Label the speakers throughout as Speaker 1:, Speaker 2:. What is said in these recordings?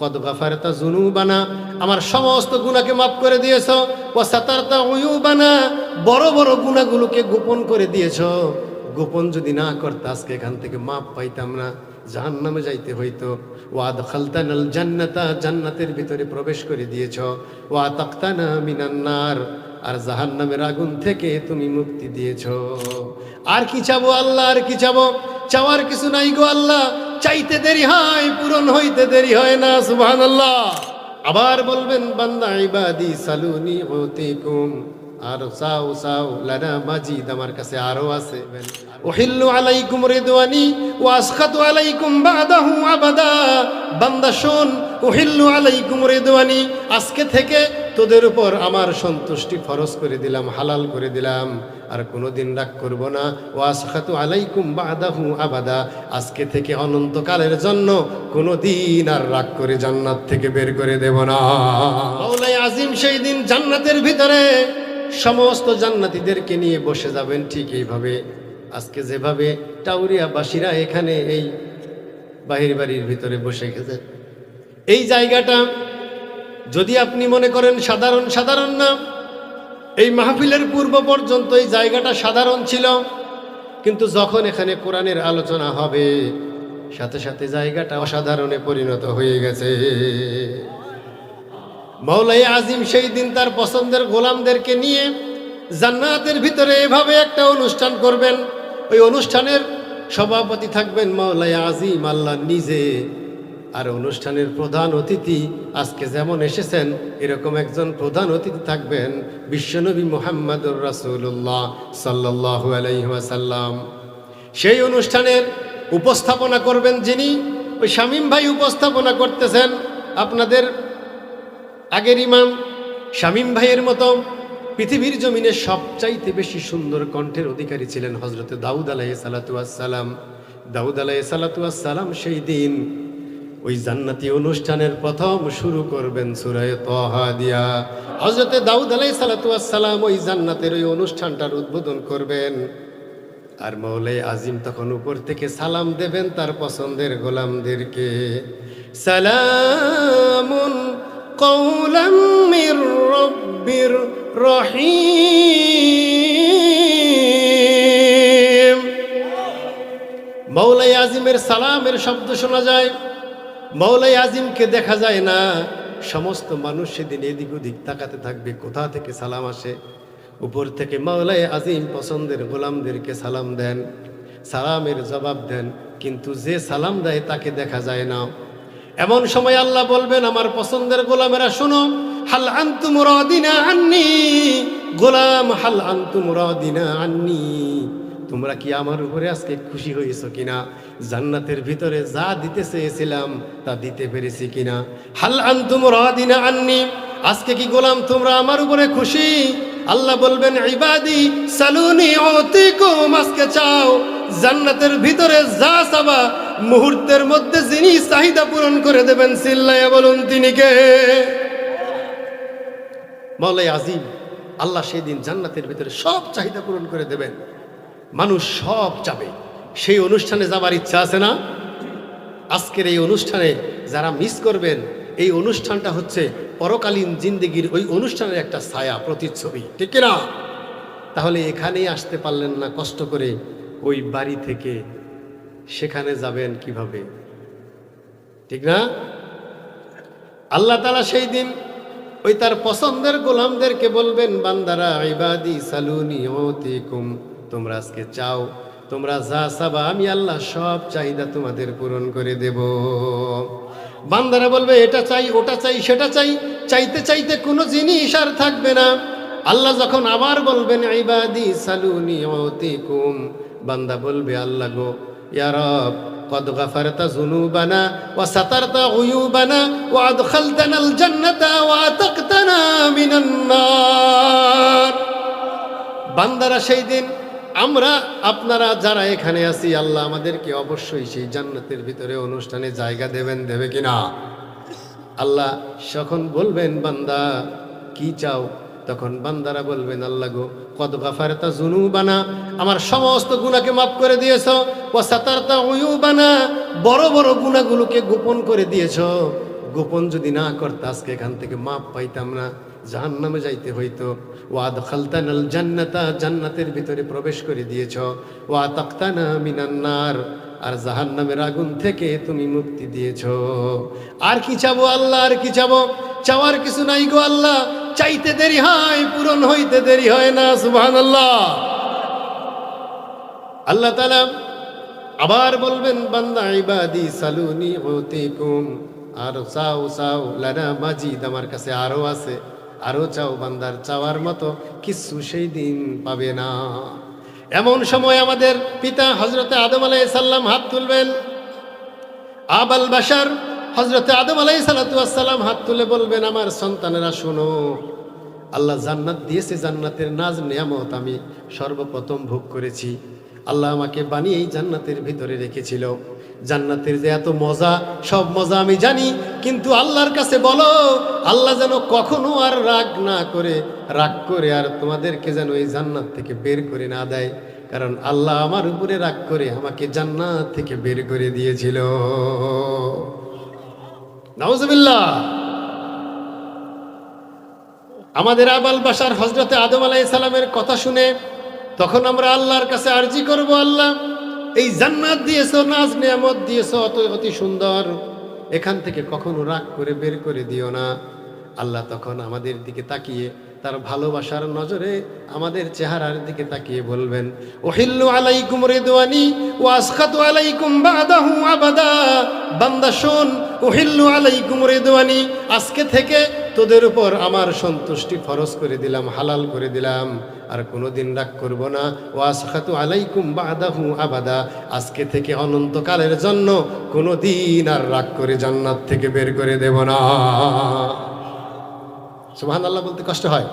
Speaker 1: কদ গাফারতা জুনুবানা আমার সমস্ত গুণাকে মাফ করে দিয়েছ ও সাতারতা উয়ুবানা, বড় বড় গুনাহগুলোকে গোপন করে দিয়েছ। গোপন যদি না করতে, আজকে এখান থেকে মাপ পাইতাম না, জাহান্নামে যাইতে হইতো। ওয়াদ খালতানাল জান্নাতা, জান্নাতের ভিতরে প্রবেশ করে দিয়েছ। ওয়া তাক্তানা মিনান্নার আর জাহান্নামের আগুন থেকে তুমি মুক্তি দিয়েছ। আর কি চাবো আল্লাহ, আর কি চাবো? চাওয়ার কিছু নাই গো আল্লাহ। চাইতে দেরি হয়, পূরণ হইতে দেরি হয় না, সুবহানাল্লাহ। আবার বলবেন, বান্দা ইবাদি সালুনি ওতিকুম আর চাও চাও লানা মাজিদ আমার কাছে আরও আছে। ওহিল্লু আলাইকুম রিদওয়ানি, ওয়া আসখাতু আলাইকুম বাদাহু আবাদা। বান্দা, শোন ওহিল্লু আলাইকুম রিদওয়ানি, আজকে থেকে তোদের উপর আমার সন্তুষ্টি ফরজ করে দিলাম, হালাল করে দিলাম। আর কোনোদিন রাগ করব না। ও আসখাতু আলাইকুম বাদাহু আবাদা। আজকে থেকে অনন্তকালের জন্য কোনোদিন আর রাগ করে জান্নাত থেকে বের করে দেব না। মাওলাই আজিম সেই দিন জান্নাতের ভিতরে সমস্ত জান্নাতীদেরকে নিয়ে বসে যাবেন ঠিক এইভাবে। আজকে যেভাবে টাউরিয়াবাসীরা এখানে এই বাহির বাড়ির ভিতরে বসে গেছে। এই জায়গাটা যদি আপনি মনে করেন সাধারণ সাধারণ না এই মাহফিলের পূর্ব পর্যন্ত এই জায়গাটা সাধারণ ছিল। কিন্তু যখন এখানে কোরআনের আলোচনা হবে, সাথে সাথে জায়গাটা অসাধারণে পরিণত হয়ে গেছে। মৌলাই আজিম সেই দিন তার পছন্দের গোলামদেরকে নিয়ে জান্নাতের ভিতরে এভাবে একটা অনুষ্ঠান করবেন। ওই অনুষ্ঠানের সভাপতি থাকবেন মৌলাই আজিম আল্লাহ নিজে। আর অনুষ্ঠানের প্রধান অতিথি আজকে যেমন এসেছেন, এরকম একজন প্রধান অতিথি থাকবেন বিশ্বনবী মোহাম্মদুর রাসুল্লাহ সাল্লাহ আলাইসাল্লাম সেই অনুষ্ঠানের উপস্থাপনা করবেন যিনি, ওই শামীম ভাই উপস্থাপনা করতেছেন আপনাদের আগের ইমাম শামীম ভাইয়ের মতো। পৃথিবীর জমিনে সবচাইতে বেশি সুন্দর কণ্ঠের অধিকারী ছিলেন হজরত দাউদ আলাহ সালাতুয়াসাল্লাম দাউদ আলাহ সালাতুয়াসাল্লাম সেই দিন ওই জান্নাতি অনুষ্ঠানের প্রথম শুরু করবেন সুরায় তহা দিয়া। হজরতে দাউদ আলাই সালাতাম ওই জান্নাতের ওই অনুষ্ঠানটার উদ্বোধন করবেন। আর মৌলাই আজিম তখন উপর থেকে সালাম দেবেন তার পছন্দের গোলামদেরকে। সালামুন রহিম। মৌলাই আজিমের সালামের শব্দ শোনা যায়। মৌলাই আজিমকে দেখা যায় না। সমস্ত মানুষ সেদিন এদিক ওদিক তাকাতে থাকবে, কোথা থেকে সালাম আসে? উপর থেকে মাওলাই আজিম পছন্দের গোলামদেরকে সালাম দেন, সালামের জবাব দেন, কিন্তু যে সালাম দেয় তাকে দেখা যায় না। এমন সময় আল্লাহ বলবেন, আমার পছন্দের গোলামেরা শোনো, হাল আন্তু মুরাদিনা আন্নি, গোলাম হাল আন্তু মুরাদিনা আন্নি। তোমরা কি আমার উপরে আজকে খুশি হয়েছো কিনা? জান্নাতের ভিতরে যা দিতে চেয়েছিলাম, তা দিতে পেরেছি কিনা? হাল আন্তুম রাদিনা আননি, আজকে কি গোলাম তোমরা আমার উপরে খুশি? আল্লাহ বলবেন, ইবাদি, সালুনি অতিকুম আজকে চাও জান্নাতের ভিতরে যা চাবা, মুহূর্তের মধ্যে যিনি চাহিদা পূরণ করে দেবেন, সিল্লাইয়া বলুন তিনি কে? মৌলাই আজিম, আল্লাহ সেদিন জান্নাতের ভিতরে সব চাহিদা পূরণ করে দেবেন। মানুষ সব যাবে সেই অনুষ্ঠানে যাবার ইচ্ছা আছে না? আজকের এই অনুষ্ঠানে যারা মিস করবেন, এই অনুষ্ঠানটা হচ্ছে পরকালীন জিন্দিগির ওই অনুষ্ঠানের একটা ছায়া প্রতিচ্ছবি। ঠিক না তাহলে এখানেই আসতে পারলেন না কষ্ট করে ওই বাড়ি থেকে। সেখানে যাবেন কীভাবে? ঠিক না? আল্লাহ তালা সেই দিন ওই তার পছন্দের গোলামদেরকে বলবেন, বান্দারা, ইবাদি সালুনি ওতিকুম তোমরা আজকে চাও তোমরা যা চাবা আমি আল্লাহ সব চাহিদা তোমাদের পূরণ করে দেব বান্দারা বলবে এটা চাই ওটা চাই সেটা চাই চাইতে চাইতে কোনো জিনিস আর থাকবে না আল্লাহ যখন আবার বলবেন ইবাদি সালুনি ওতিকুম বান্দা বলবে আল্লাহ গো ইয়ারব قد غفرت ذنوبنا وسترت عيوبنا وادخلتنا الجنة واتقتنا من النار বান্দারা সেই দিন আমরা, আপনারা যারা এখানে আছি, আল্লাহ আমাদেরকে অবশ্যই সেই জান্নাতের ভিতরে অনুষ্ঠানে জায়গা দেবেন, দেবে কিনা? আল্লাহ যখন বলবেন, বান্দা, কি চাও? তখন বান্দারা বলবেন, আল্লাহ গো, কদ গাফারতা জুনু বানা আমার সমস্ত গুণাকে মাফ করে দিয়েছ ও সাতারতা উয়ু বানা বড় বড় গুণাগুলোকে গোপন করে দিয়েছ। গোপন যদি না করতে আজকে এখান থেকে মাপ পাইতাম না। জাহান নামে যাইতে হইতো। ওয়াদ খালতানাল জান্নাতা, জান্নাতের ভিতরে প্রবেশ করে দিয়েছ। ওয়া তাক্তানা মিনান্নার আর জাহান নামের আগুন থেকে তুমি মুক্তি দিয়েছ। আর কি চাবো আল্লাহ, আর কি চাবো? চাওয়ার কিছু নাই গো আল্লাহ। চাইতে দেরি হয়, পূরণ হইতে দেরি হয় না, সুবহানাল্লাহ। আল্লাহ আল্লাহ তালা আবার বলবেন, বান্দা ইবাদি সালুনি ওতিকুম আর চাও চাও লানা মাজিদ আমার কাছে আরও আছে। আরও চাও বান্দার চাওয়ার মতো, কিছু সেই দিন পাবে না। এমন সময় আমাদের পিতা হজরতে আদম আলাই সাল্লাম হাত তুলবেন। আবাল বাসার হজরতে আদম আলাই সালাতাম হাত তুলে বলবেন, আমার সন্তানেরা, শোনো, আল্লাহ জান্নাত দিয়েছে, জান্নাতের নাজ নিয়ামত আমি সর্বপ্রথম ভোগ করেছি। আল্লাহ আমাকে বানিয়ে এই জান্নাতের ভিতরে রেখেছিল। জান্নাতের যে এত মজা, সব মজা আমি জানি, কিন্তু আল্লাহর কাছে বলো, আল্লাহ যেন কখনো আর রাগ না করে, রাগ করে আর তোমাদেরকে যেন এই জান্নাত থেকে বের করে না দেয়। কারণ আল্লাহ আমার উপরে রাগ করে আমাকে জান্নাত থেকে বের করে দিয়েছিল। নওয়াজবিল্লাহ আমাদের আবাল বাসার হজরতে আদম আলাই সালামের কথা শুনে তখন আমরা আল্লাহর কাছে আর্জি করব, আল্লাহ। এই জান্নাত দিয়েছ, নাজ নিয়ামত দিয়েছ অত অতি সুন্দর। এখান থেকে কখনো রাগ করে বের করে দিও না। আল্লাহ তখন আমাদের দিকে তাকিয়ে তার ভালোবাসার নজরে আমাদের চেহারার দিকে তাকিয়ে বলবেন, ওহিল্লু আলাইকুম রেদওয়ানি ও আসখাতু আলাইকুম বাদাহু আবাদা। বান্দা, শোন, ওহিল্লু আলাইকুম রেদওয়ানি, আজকে থেকে তোদের উপর আমার সন্তুষ্টি ফরজ করে দিলাম, হালাল করে দিলাম। আর কোনোদিন রাগ করব না। ও আসখাতু আলাইকুম বাদাহু আবাদা। আজকে থেকে অনন্তকালের জন্য কোনো দিন আর রাগ করে জান্নাত থেকে বের করে দেব না। সুবহান আল্লাহ বলতে কষ্ট হয়।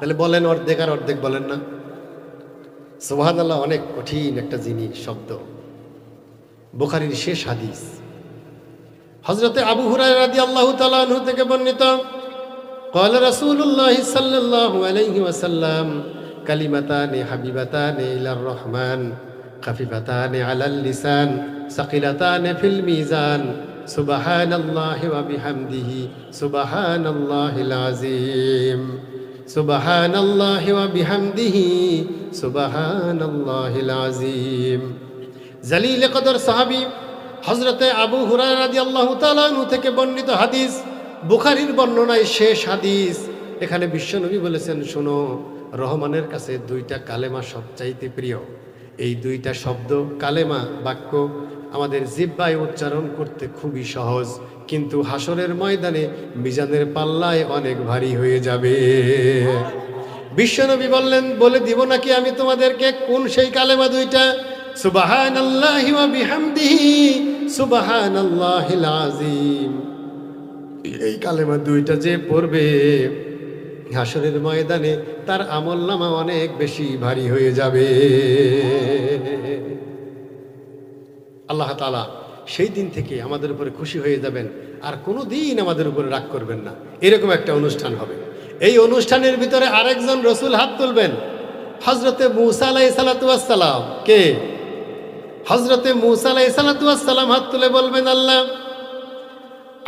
Speaker 1: তাহলে বলেন অর্ধেক আর অর্ধেক বলেন না। সুবহান আল্লাহ অনেক কঠিন একটা জিনিস শব্দ। বুখারির শেষ হাদিস। হজরতে আবু হুরাই রাদি আল্লাহ তালু থেকে বর্ণিত قال رسول الله صلى الله عليه وسلم كلمتان حبيبتان إلى الرحمن خفيفتان على اللسان ثقيلتان في الميزان سبحان الله وبحمده سبحان الله العظيم سبحان الله وبحمده سبحان الله العظيم জালিল কদর সাহাবি হজরতে আবু হুরায় রাজি আল্লাহ তালু থেকে বর্ণিত হাদিস বুখারির বর্ণনায় শেষ হাদিস। এখানে বিশ্বনবী বলেছেন, শোনো, রহমানের কাছে দুইটা কালেমা সবচাইতে প্রিয়। এই দুইটা শব্দ, কালেমা, বাক্য আমাদের জিব্বায় উচ্চারণ করতে খুবই সহজ। কিন্তু হাসরের ময়দানে মিজানের পাল্লায় অনেক ভারী হয়ে যাবে। বিশ্বনবী বললেন, বলে দিব নাকি আমি তোমাদেরকে কোন সেই কালেমা দুইটা? সুবাহান আল্লাহ বিহামদিহি সুবাহান আল্লাহিল আজিম এই কালেমা দুইটা যে পড়বে, হাসরের ময়দানে তার আমল নামা অনেক বেশি ভারী হয়ে যাবে। আল্লাহ তালা সেই দিন থেকে আমাদের উপরে খুশি হয়ে যাবেন, আর কোনো দিন আমাদের উপরে রাগ করবেন না। এরকম একটা অনুষ্ঠান হবে। এই অনুষ্ঠানের ভিতরে আরেকজন রসুল হাত তুলবেন। হজরতে মুসা কে? হজরতে মুসা হাত তুলে বলবেন, আল্লাহ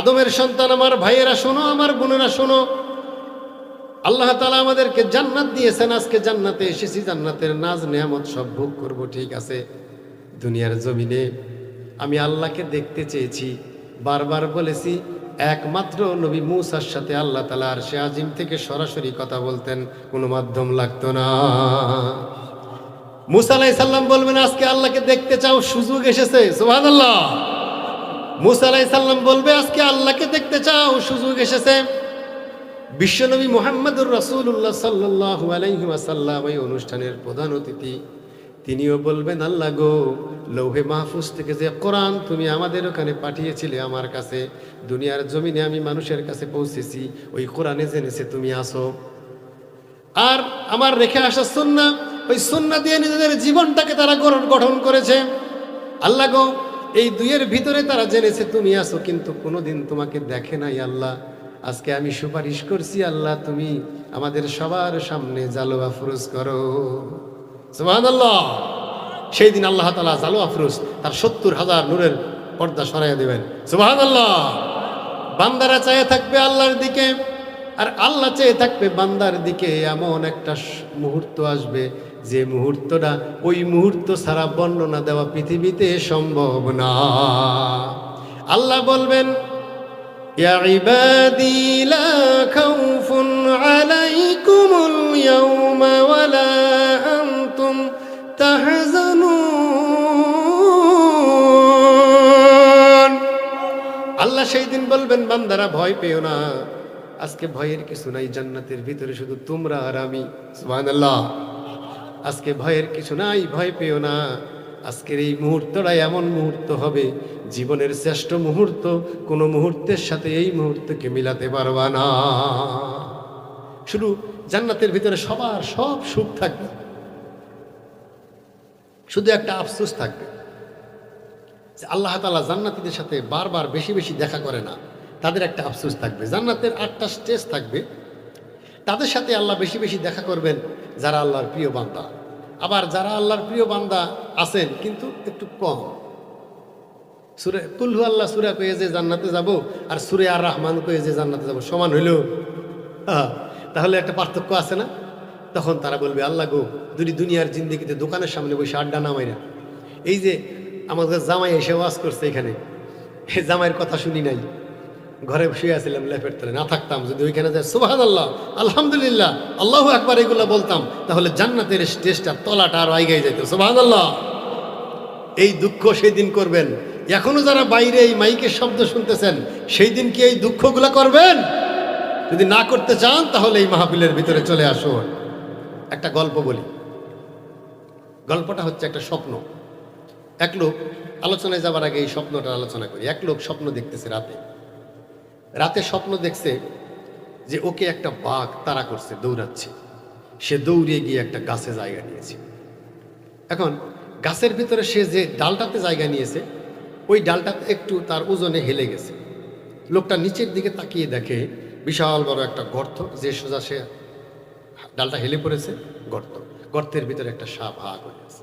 Speaker 1: আদমের সন্তান আমার, ভাইয়েরা শোনো, আমার বোনেরা শোনো। আল্লাহ তালা আমাদেরকে জান্নাত দিয়েছেন, আজকে জান্নাতে এসেছি, জান্নাতের নাজ, নেয়ামত সব ভোগ করব, ঠিক আছে? দুনিয়ার জমিনে আমি আল্লাহকে দেখতে চেয়েছি, বারবার বলেছি, একমাত্র নবী মুসার সাথে আল্লাহ তালা আর সে আজিম থেকে সরাসরি কথা বলতেন, কোনো মাধ্যম লাগতো না। মুসা আলাই সাল্লাম বলবেন, আজকে আল্লাহকে দেখতে চাও, সুযোগ এসেছে সোহান আল্লাহ মুসা আলাই সাল্লাম বলবে, আজকে আল্লাহকে দেখতে চাও, সুযোগ এসেছে। বিশ্বনবী মোহাম্মদুর রসুল্লাহ সাল্লাহ আলাইসাল্লাম এই অনুষ্ঠানের প্রধান অতিথি। তিনিও বলবেন, আল্লাহ গো লৌহে মাহফুজ থেকে যে কোরআন তুমি আমাদের ওখানে পাঠিয়েছিলে আমার কাছে, দুনিয়ার জমিনে আমি মানুষের কাছে পৌঁছেছি, ওই কোরআনে জেনেছে তুমি আসো আর আমার রেখে আসা সন্না ওই সন্না দিয়ে নিজেদের জীবনটাকে তারা গঠন করেছে। আল্লাহ গো এই দুইয়ের ভিতরে তারা জেনেছে, তুমি আসো কিন্তু কোনোদিন তোমাকে দেখে নাই আল্লাহ। আজকে আমি সুপারিশ করছি আল্লাহ, তুমি আমাদের সবার সামনে জালো আফরোজ করো। সেই দিন আল্লাহ তালা জালো আফরোজ তার সত্তর হাজার নূরের পর্দা সরাইয়া দেবেন। সুবহানাল্লাহ। বান্দারা চেয়ে থাকবে আল্লাহর দিকে, আর আল্লাহ চেয়ে থাকবে বান্দার দিকে। এমন একটা মুহূর্ত আসবে যে মুহূর্তটা ওই মুহূর্ত ছাড়া বর্ণনা দেওয়া পৃথিবীতে সম্ভব না আল্লাহ বলবেন يا عبادي لا خوف عليكم اليوم ولا أنتم تحزنون আল্লাহ সেই দিন বলবেন বান্দারা ভয় পেও না আজকে ভয়ের কিছু নাই জান্নাতের ভিতরে শুধু তোমরা আর আমি সুবহানাল্লাহ আজকে ভয়ের কিছু নাই, ভয় পেও না। আজকের এই মুহূর্তটা এমন মুহূর্ত হবে, জীবনের শ্রেষ্ঠ মুহূর্ত, কোনো মুহূর্তের সাথে এই মুহূর্তকে মিলাতে পারবা না। শুধু জান্নাতের ভিতরে সবার সব সুখ থাকবে। শুধু একটা আফসোস থাকবে আল্লাহ তালা জান্নাতীদের সাথে বারবার বেশি বেশি দেখা করে না। তাদের একটা আফসোস থাকবে, জান্নাতের আটটা স্টেজ থাকবে। তাদের সাথে আল্লাহ বেশি বেশি দেখা করবেন যারা আল্লাহর প্রিয় বান্দা। আবার যারা আল্লাহর প্রিয় বান্দা আছেন, কিন্তু একটু কম। সুরে কুল্লু আল্লাহ, সুরা কয়ে যে জান্নাতে যাব, আর সুরে আর রহমান কয়ে যে জান্নাতে যাব, সমান হইল। তাহলে একটা পার্থক্য আছে না? তখন তারা বলবে, আল্লাহ গো দুটি দুনিয়ার জিন্দিগিতে দোকানের সামনে বসে আড্ডা নামাই না এই যে, আমাদের জামাই এসে ওয়াজ করছে এখানে। জামাইয়ের কথা শুনি নাই। ঘরে শুয়ে আছিলাম লেফের তলে। না থাকতাম, যদি ওইখানে যায় সুবাহান আল্লাহ আলহামদুলিল্লাহ, আল্লাহ একবার এগুলো বলতাম, তাহলে জান্নাতের স্টেজটা, তলাটা আরও আইগাই যাইতো সুবাহান আল্লাহ এই দুঃখ সেই দিন করবেন। এখনও যারা বাইরে এই মাইকের শব্দ শুনতেছেন সেই দিন কি এই দুঃখগুলো করবেন? যদি না করতে চান, তাহলে এই মাহফিলের ভিতরে চলে আসুন। একটা গল্প বলি। গল্পটা হচ্ছে একটা স্বপ্ন। এক লোক, আলোচনায় যাবার আগে এই স্বপ্নটা আলোচনা করি। এক লোক স্বপ্ন দেখতেছে রাতে। রাতে স্বপ্ন দেখছে যে ওকে একটা বাঘ তাড়া করছে, দৌড়াচ্ছে। সে দৌড়িয়ে গিয়ে একটা গাছে জায়গা নিয়েছে। এখন গাছের ভিতরে সে যে ডালটাতে জায়গা নিয়েছে, ওই ডালটাতে একটু তার ওজনে হেলে গেছে। লোকটা নিচের দিকে তাকিয়ে দেখে বিশাল বড় একটা গর্ত, যে সোজা সে ডালটা হেলে পড়েছে, গর্ত। গর্তের ভিতরে একটা সাপ হা করে আছে।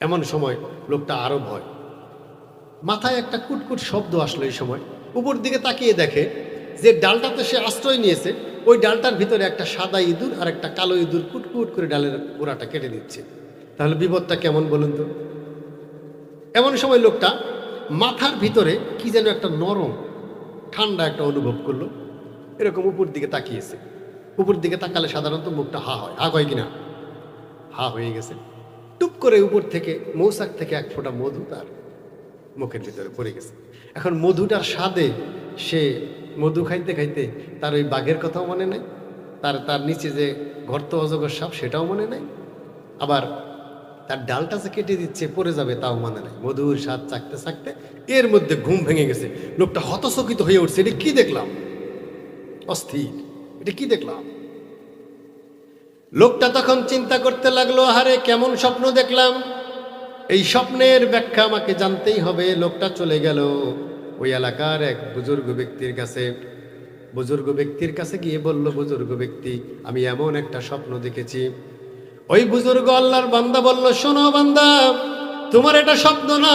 Speaker 1: এমন সময় লোকটা আরও ভয়। মাথায় একটা কুটকুট শব্দ আসলো এই সময়। উপর দিকে তাকিয়ে দেখে যে ডালটাতে সে আশ্রয় নিয়েছে, ওই ডালটার ভিতরে একটা সাদা ইঁদুর আর একটা কালো ইঁদুর কুটকুট করে ডালের গোড়াটা কেটে দিচ্ছে। তাহলে বিপদটা কেমন বলুন তো? এমন সময় লোকটা মাথার ভিতরে কি যেন একটা নরম, ঠান্ডা একটা অনুভব করল। এরকম উপর দিকে তাকিয়েছে। উপর দিকে তাকালে সাধারণত মুখটা হা হয়। হা হয় কিনা? হা হয়ে গেছে। টুপ করে উপর থেকে, মৌসাক থেকে এক ফোঁটা মধু তার মুখের ভিতরে পড়ে গেছে। এখন মধুটার স্বাদে সে মধু খাইতে খাইতে তার ওই বাঘের কথাও মনে নেই, তার তার নিচে যে গর্ত অজগর সাপ সেটাও মনে নেই, আবার তার ডালটা যে কেটে দিচ্ছে, পড়ে যাবে তাও মনে নাই। মধুর স্বাদ চাকতে চাকতে এর মধ্যে ঘুম ভেঙে গেছে। লোকটা হতচকিত হয়ে উঠছে, এটা কি দেখলাম? অস্থির। এটা কি দেখলাম? লোকটা তখন চিন্তা করতে লাগল আরে কেমন স্বপ্ন দেখলাম? এই স্বপ্নের ব্যাখ্যা আমাকে জানতেই হবে, লোকটা চলে গেল। ওই এলাকার এক বুজুর্গ ব্যক্তির কাছে। বুজুর্গ ব্যক্তির কাছে গিয়ে বলল, বুজুর্গ ব্যক্তি, আমি এমন একটা স্বপ্ন দেখেছি। ওই বুজুর্গ আল্লাহর বান্দা বলল, শোনো বান্দা, তোমার এটা স্বপ্ন না,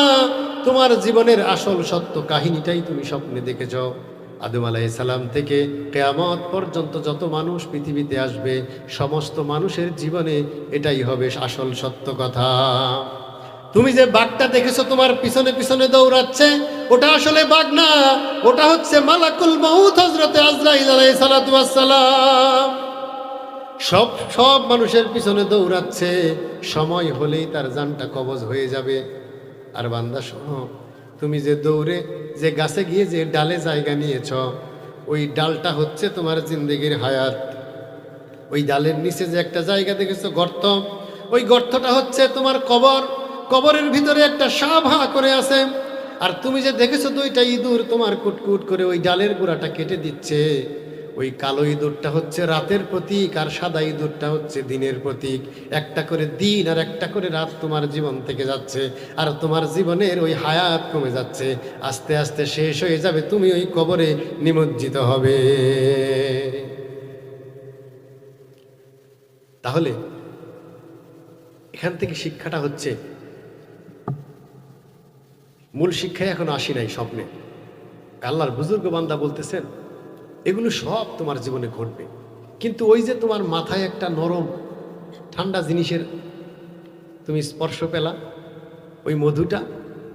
Speaker 1: তোমার জীবনের আসল সত্য কাহিনীটাই তুমি স্বপ্নে দেখেছ। আদম আলাহি সালাম থেকে কেয়ামত পর্যন্ত যত মানুষ পৃথিবীতে আসবে, সমস্ত মানুষের জীবনে এটাই হবে আসল সত্য কথা। তুমি যে বাঘটা দেখেছ তোমার পিছনে পিছনে দৌড়াচ্ছে, ওটা আসলে বাঘ না, ওটা হচ্ছে মালাকুল মৌত হজরতে আজরাইল সব সব মানুষের পিছনে দৌড়াচ্ছে, সময় হলেই তার জানটা কবজ হয়ে যাবে। আর বান্দা, শোনো, তুমি যে দৌড়ে, যে গাছে গিয়ে যে ডালে জায়গা নিয়েছ, ওই ডালটা হচ্ছে তোমার জিন্দগির হায়াত। ওই ডালের নিচে যে একটা জায়গা দেখেছ গর্ত, ওই গর্তটা হচ্ছে তোমার কবর। কবরের ভিতরে একটা হা করে আছে। আর তুমি যে দেখেছ দুইটা ইঁদুর তোমার কুটকুট করে ওই ডালের গোড়াটা কেটে দিচ্ছে। ওই কালো ইঁদুরটা হচ্ছে রাতের প্রতীক আর সাদা ইঁদুরটা হচ্ছে দিনের প্রতীক। একটা করে দিন আর একটা করে রাত তোমার জীবন থেকে যাচ্ছে। আর তোমার জীবনের ওই হায়াত কমে যাচ্ছে। আস্তে আস্তে শেষ হয়ে যাবে, তুমি ওই কবরে নিমজ্জিত হবে। তাহলে এখান থেকে শিক্ষাটা হচ্ছে মূল শিক্ষায় এখন আসি নাই স্বপ্নে। আল্লাহর বুজুর্গ বান্দা বলতেছেন, এগুলো সব তোমার জীবনে ঘটবে। কিন্তু ওই যে তোমার মাথায় একটা নরম, ঠান্ডা জিনিসের তুমি স্পর্শ পেলা, ওই মধুটা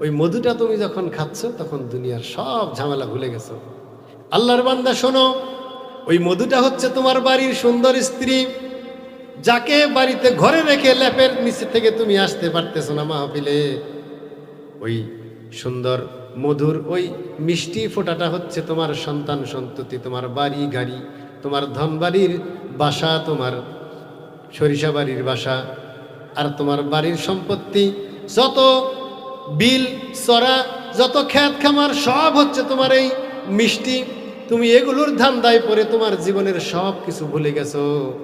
Speaker 1: ওই মধুটা তুমি যখন খাচ্ছ, তখন দুনিয়ার সব ঝামেলা ভুলে গেছো। আল্লাহর বান্দা, শোনো, ওই মধুটা হচ্ছে তোমার বাড়ির সুন্দর স্ত্রী, যাকে বাড়িতে ঘরে রেখে ল্যাপের নিচে থেকে তুমি আসতে পারতেছো না মাহফিলে। ওই সুন্দর, মধুর, ওই মিষ্টি ফোঁটাটা হচ্ছে তোমার সন্তান সন্ততি, তোমার বাড়ি গাড়ি, তোমার ধন বাড়ির বাসা, তোমার সরিষা বাড়ির বাসা, আর তোমার বাড়ির সম্পত্তি, যত বিল, চড়া, যত খ্যাত খামার, সব হচ্ছে তোমার এই মিষ্টি। তুমি এগুলোর ধান্দায় পরে তোমার জীবনের সব কিছু ভুলে গেছো।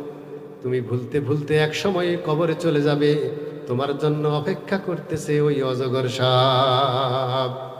Speaker 1: তুমি ভুলতে ভুলতে এক সময় কবরে চলে যাবে। তোমার জন্য অপেক্ষা করতেছে ওই অজগর সাপ।